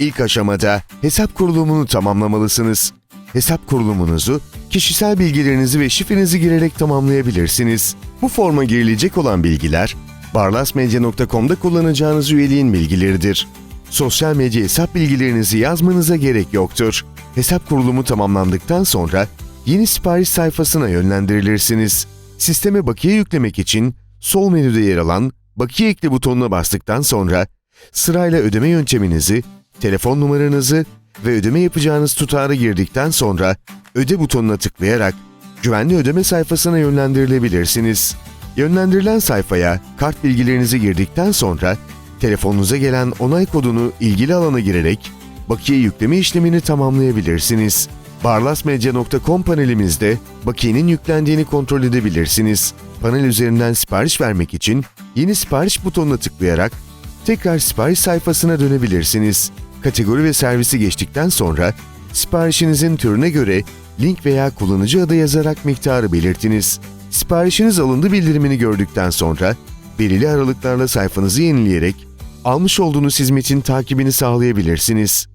İlk aşamada hesap kurulumunu tamamlamalısınız. Hesap kurulumunuzu kişisel bilgilerinizi ve şifrenizi girerek tamamlayabilirsiniz. Bu forma girilecek olan bilgiler, barlasmedya.com'da kullanacağınız üyeliğin bilgileridir. Sosyal medya hesap bilgilerinizi yazmanıza gerek yoktur. Hesap kurulumu tamamlandıktan sonra yeni sipariş sayfasına yönlendirilirsiniz. Sisteme bakiye yüklemek için sol menüde yer alan Bakiye ekle butonuna bastıktan sonra sırayla ödeme yönteminizi, telefon numaranızı ve ödeme yapacağınız tutarı girdikten sonra öde butonuna tıklayarak güvenli ödeme sayfasına yönlendirilebilirsiniz. Yönlendirilen sayfaya kart bilgilerinizi girdikten sonra telefonunuza gelen onay kodunu ilgili alana girerek bakiye yükleme işlemini tamamlayabilirsiniz. Barlasmedya.com panelimizde bakiyenin yüklendiğini kontrol edebilirsiniz. Panel üzerinden sipariş vermek için yeni sipariş butonuna tıklayarak tekrar sipariş sayfasına dönebilirsiniz. Kategori ve servisi geçtikten sonra siparişinizin türüne göre link veya kullanıcı adı yazarak miktarı belirtiniz. Siparişiniz alındı bildirimini gördükten sonra belirli aralıklarla sayfanızı yenileyerek almış olduğunuz hizmetin takibini sağlayabilirsiniz.